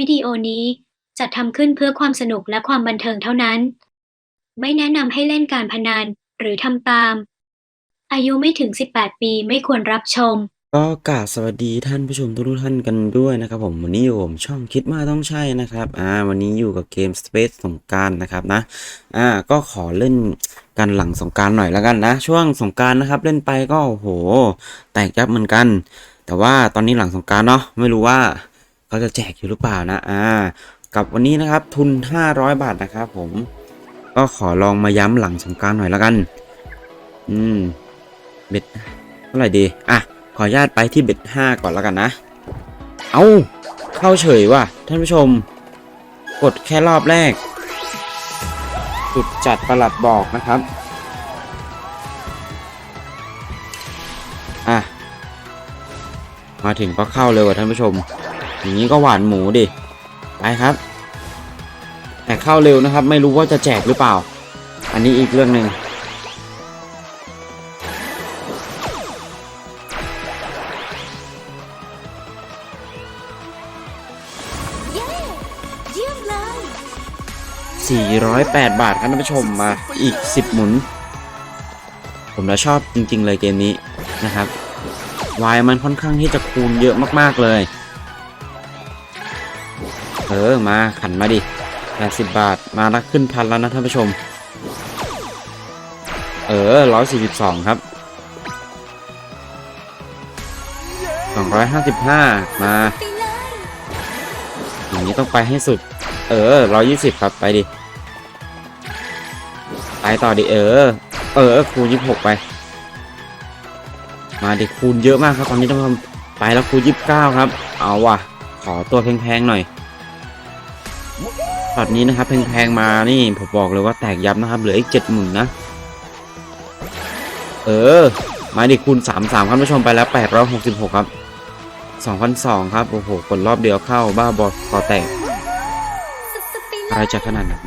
วิดีโอนี้จัดทำขึ้นเพื่อความสนุกและความบันเทิงเท่านั้น ไม่แนะนำให้เล่นการพนันหรือทำตาม อายุไม่ถึง 18 ปีไม่ควรรับชม ก็กราบสวัสดีท่านผู้ชมทุกๆท่านกันด้วยนะครับผมวันนี้อยู่ผมช่องคิดมาต้องใช่นะครับอ่าวันนี้อยู่กับเกม Space สงกรารนะครับนะอ่าก็ขอเล่นกันหลังสงกรารหน่อยแล้วกันนะ ช่วงสงกรารนะครับเล่นไปก็โอ้โห แตกยับเหมือนกัน แต่ว่าตอนนี้หลังสงกรารเนาะไม่รู้ว่า เขาจะแจกอยู่หรือเปล่านะ อ่า กับวันนี้นะครับทุน 500 บาทนะครับผม ก็ขอลองมาย้ำหลังสงการหน่อยแล้วกัน อืม เบ็ดเท่าไหร่ดี อะ ขออนุญาตไปที่เบ็ดห้าก่อนแล้วกันนะ เอาเข้าเฉยว่ะท่านผู้ชม กดแค่รอบแรกสุดจัดประหลัดบอกนะครับ อะ มาถึงก็เข้าเลยว่ะท่านผู้ชม อย่างนี้ก็หวานหมูดิไปครับ แต่เข้าเร็วนะครับ ไม่รู้ว่าจะแจกหรือเปล่า อันนี้อีกเรื่องหนึ่งเย้เยี่ยมเลย408 บาทครับท่านผู้ชมมาอีก 10 หมุน ผมแล้วชอบจริง ๆ เลยเกมนี้นะครับวายมันค่อนข้างที่จะคูณเยอะมาก ๆ เลย ออมาขันมาดิ80 บาทมาแล้วขึ้นพันแล้วนะท่านผู้ชม เออ 142 ครับ 255 มาไปเลยอย่างนี้ต้องไปให้สุด เออ 120 ครับ ไปดิ ไปต่อดิ เออ เออ คูณ 26 ไป มาดิคูณเยอะมากครับ ตอนนี้ต้องทำไปแล้วคูณ 29 ครับ เอาว่ะ ขอตัวแพงๆหน่อย ตอนนี้นะครับแพงๆมานี่ผมบอกเลยว่าแตกยับนะครับเหลืออีกเจ็ดหมื่นนะ เออ มาดิคูณ33ครับท่านผู้ชมไปแล้วแปดร้อยหกสิบหกครับสองพันสองครับ โอ้โหกดรอบเดียวเข้าบ้าบอคอแตกอะไรจะขนาดนั้น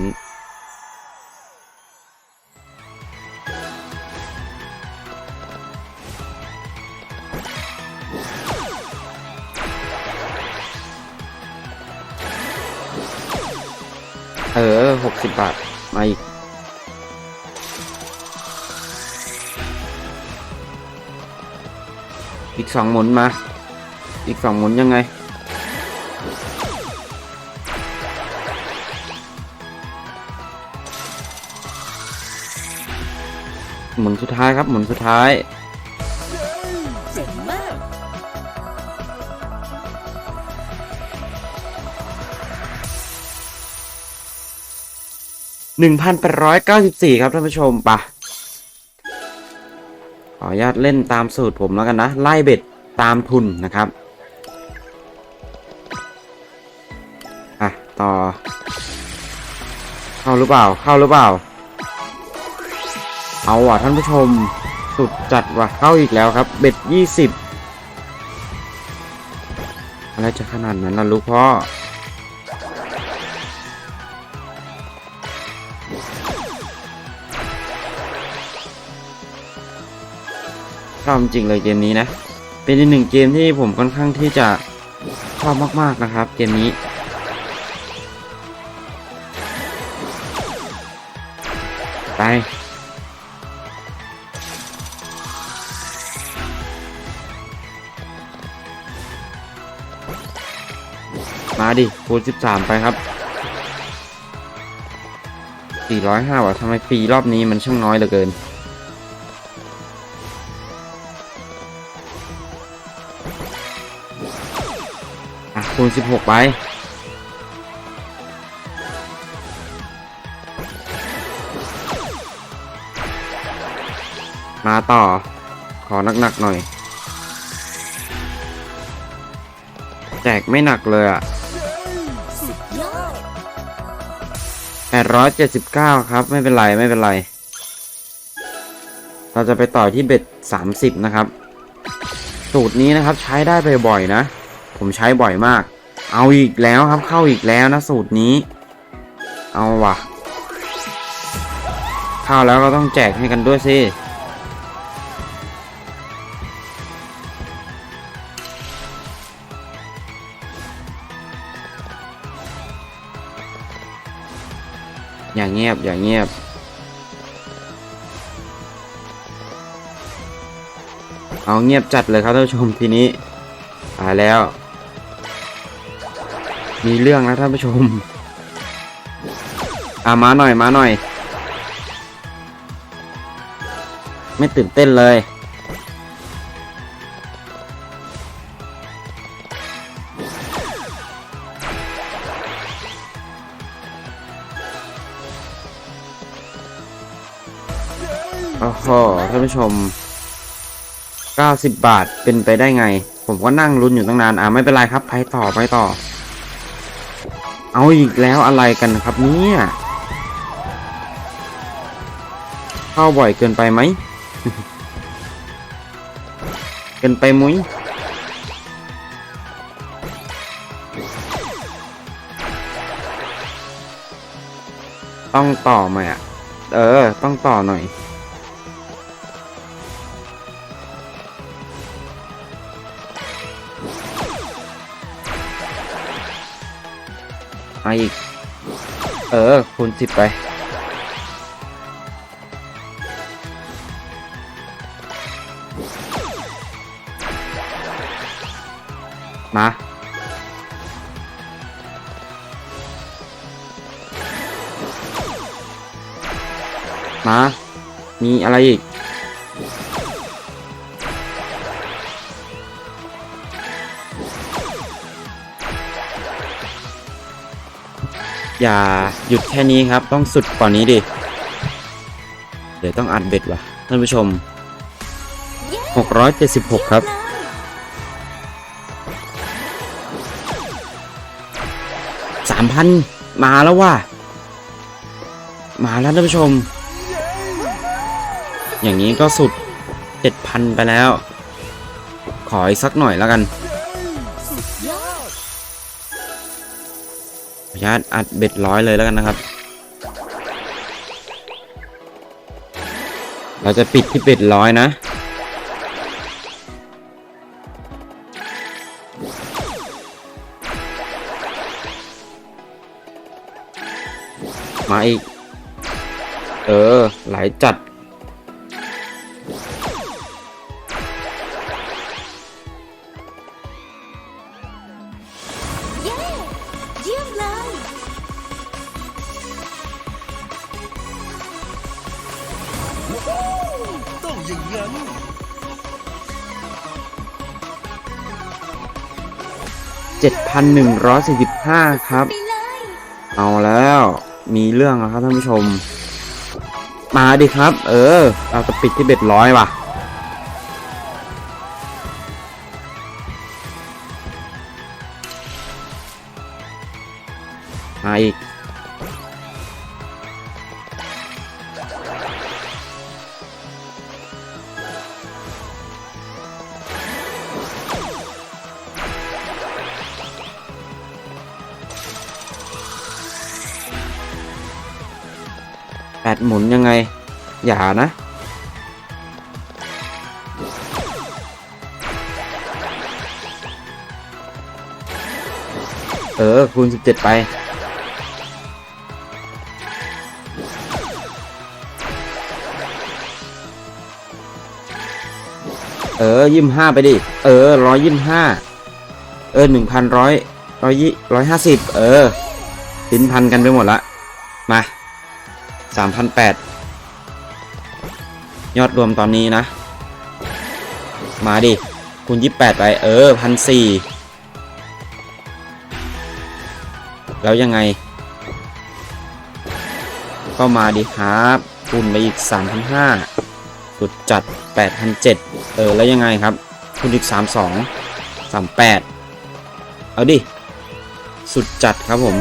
เออหกสิบบาท มาอีก อีกสองหมุนมา อีกสองหมุนยังไง หมุนสุดท้ายครับ หมุนสุดท้าย หนึ่งพันแปดร้อยเก้าสิบสี่ครับท่านผู้ชมปะขออนุญาตเล่นตามสูตรผมแล้วกันนะ ไล่เบ็ดตามทุนนะครับ อะ ต่อ เข้าหรือเปล่า เข้าหรือเปล่า เอาว่ะท่านผู้ชม สุดจัดว่ะ เข้าอีกแล้วครับ เบ็ดยี่สิบอะไรจะขนาดนั้นล่ะลูกพ่อ ชอบจริงเลยเกมนี้นะ เป็นอีกหนึ่งเกมที่ผมค่อนข้างที่จะชอบมากๆนะครับ เกมนี้ไปมาดิคูณ13 ไปครับ 405ว่ะทำไมฟรีรอบนี้มันช่างน้อยเหลือเกิน อะคูณ16ไป มาต่อ ขอหนักๆหน่อย แจกไม่หนักเลยอะสุดยอด879ครับ ไม่เป็นไร ไม่เป็นไร เราจะไปต่อที่เบ็ด30นะครับ สูตรนี้นะครับใช้ได้บ่อยๆนะ ผมใช้บ่อยมาก เอาอีกแล้วครับเข้าอีกแล้วนะสูตรนี้ เอาวะเข้าแล้วก็ต้องแจกให้กันด้วยสิอย่าเงียบ อย่าเงียบ เอาเงียบจัดเลยครับท่านผู้ชมทีนี้ตาแล้ว มีเรื่องนะท่านผู้ชม อ่ามาหน่อยมาหน่อย ไม่ตื่นเต้นเลย โอ้โหท่านผู้ชม 90 บาทเป็นไปได้ไง ผมก็นั่งลุ้นอยู่ตั้งนาน อ่าไม่เป็นไรครับ ไปต่อไปต่อ เอาอีกแล้วอะไรกันครับเนี่ย เข้าบ่อยเกินไปไหม เกินไปมุ้ยต้องต่อไหมอะ เออ ต้องต่อหน่อย มาอีก เออ คูณสิบไป มา มา มีอะไรอีก อย่าหยุดแค่นี้ครับ ต้องสุดกว่านี้ดิ เดี๋ยวต้องอัดเบ็ดว่ะท่านผู้ชมเย้676 ครับ3,000มาแล้วว่ะ มาแล้วท่านผู้ชม อย่างนี้ก็สุด 7,000 ไปแล้ว ขออีกสักหน่อยแล้วกัน ญาตอัดเบ็ดร้อยเลยแล้วกันนะครับ เราจะปิดที่เบ็ดร้อยนะ มาอีก เออไหลจัด นั้น 7,145 ครับไปเลยเอาแล้ว มีเรื่องแล้วครับท่านผู้ชม มาดิครับ เออ เราจะปิดที่เบ็ดร้อยว่ะมาอีก ดหมุนยังไง อย่านะ เออ คูณสิบเจ็ดไป เออยี่ห้าไปดิ เออร้อยยี่ห้าเออหนึ่งพันร้อยร้อยยี่ร้อยห้าสิบเออ สินพันกันไปหมดละ มา สามพันแปดยอดรวมตอนนี้นะ มาดิ คูณยี่แปดไป เออพันสี่แล้วยังไง ก็มาดิครับคูณไปอีกสามพันห้าสุดจัดแปดพันเจ็ดเออ แล้วยังไงครับ คูณอีกสามสองสามแปดเอาดิสุดจัดครับผม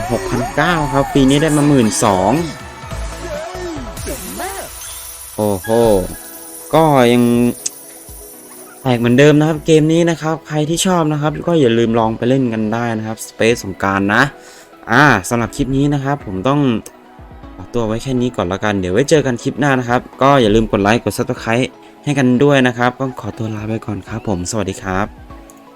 6,009ครับ ปีนี้ได้มา 12,000เก่ง โอ้โห ก็ยังแตกเหมือนเดิมนะครับ เกมนี้นะครับ ใครที่ชอบนะครับ ก็อย่าลืมลองไปเล่นกันได้นะครับ Space สงการนะ อ่าสำหรับคลิปนี้นะครับ ผมต้องขอตัวไว้แค่นี้ก่อนละกัน เดี๋ยวไว้เจอกันคลิปหน้านะครับ ก็อย่าลืมกดไลค์ กด Subscribe ให้กันด้วยนะครับ ก็ขอตัวลาไปก่อนครับผม สวัสดีครับ